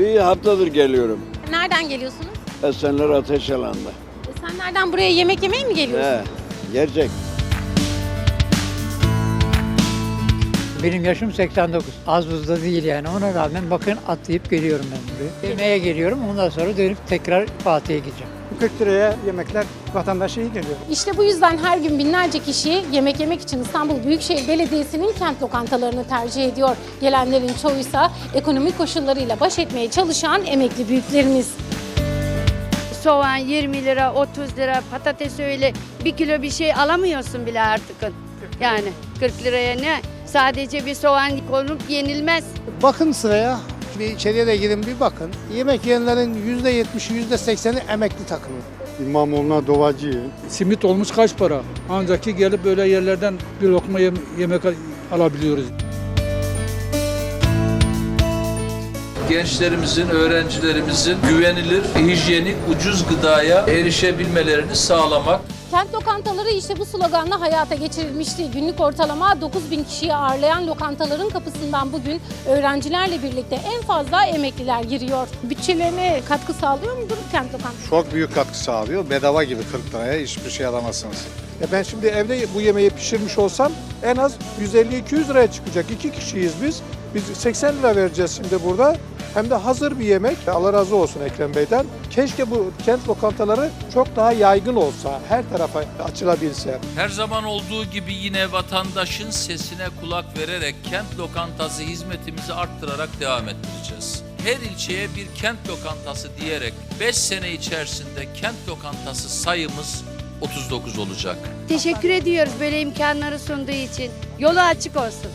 Bir haftadır geliyorum. Nereden geliyorsunuz? Esenler Ateş Alan'da. E sen nereden buraya yemek yemeye mi geliyorsun? He, gerçek. Benim yaşım 89. Az buzda değil yani. Ona rağmen bakın atlayıp geliyorum ben buraya. Yemeğe geliyorum. Ondan sonra dönüp tekrar Fatih'e gideceğim. 40 liraya yemekler vatandaşa iyi geliyor. İşte bu yüzden her gün binlerce kişi yemek yemek için İstanbul Büyükşehir Belediyesi'nin kent lokantalarını tercih ediyor. Gelenlerin çoğuysa ekonomik koşullarıyla baş etmeye çalışan emekli büyüklerimiz. Soğan 20 lira, 30 lira, patates öyle bir kilo bir şey alamıyorsun bile artık. Yani 40 liraya ne? Sadece bir soğan konup yenilmez. Bakın sıraya. Bir içeriye de girin bir bakın. Yemek yiyenlerin %70'i %80'i emekli takımı. İmamoğlu'na dovacıyım. Simit olmuş kaç para? Ancak ki gelip böyle yerlerden bir lokma yem- yemek al- alabiliyoruz. gençlerimizin, öğrencilerimizin güvenilir, hijyenik, ucuz gıdaya erişebilmelerini sağlamak Kent lokantaları işte bu sloganla hayata geçirilmişti. Günlük ortalama 9 bin kişiyi ağırlayan lokantaların kapısından bugün öğrencilerle birlikte en fazla emekliler giriyor. Bütçelerine katkı sağlıyor mudur kent lokantası? Çok büyük katkı sağlıyor. Bedava gibi 40 liraya hiçbir şey alamazsınız. Ya ben şimdi evde bu yemeği pişirmiş olsam en az 150-200 liraya çıkacak. İki kişiyiz biz. Biz 80 lira vereceğiz şimdi burada. Hem de hazır bir yemek. Allah razı olsun Ekrem Bey'den. Keşke bu kent lokantaları çok daha yaygın olsa, her tarafa açılabilse. Her zaman olduğu gibi yine vatandaşın sesine kulak vererek kent lokantası hizmetimizi arttırarak devam ettireceğiz. Her ilçeye bir kent lokantası diyerek 5 sene içerisinde kent lokantası sayımız 39 olacak. Teşekkür ediyoruz böyle imkanları sunduğu için. Yolu açık olsun.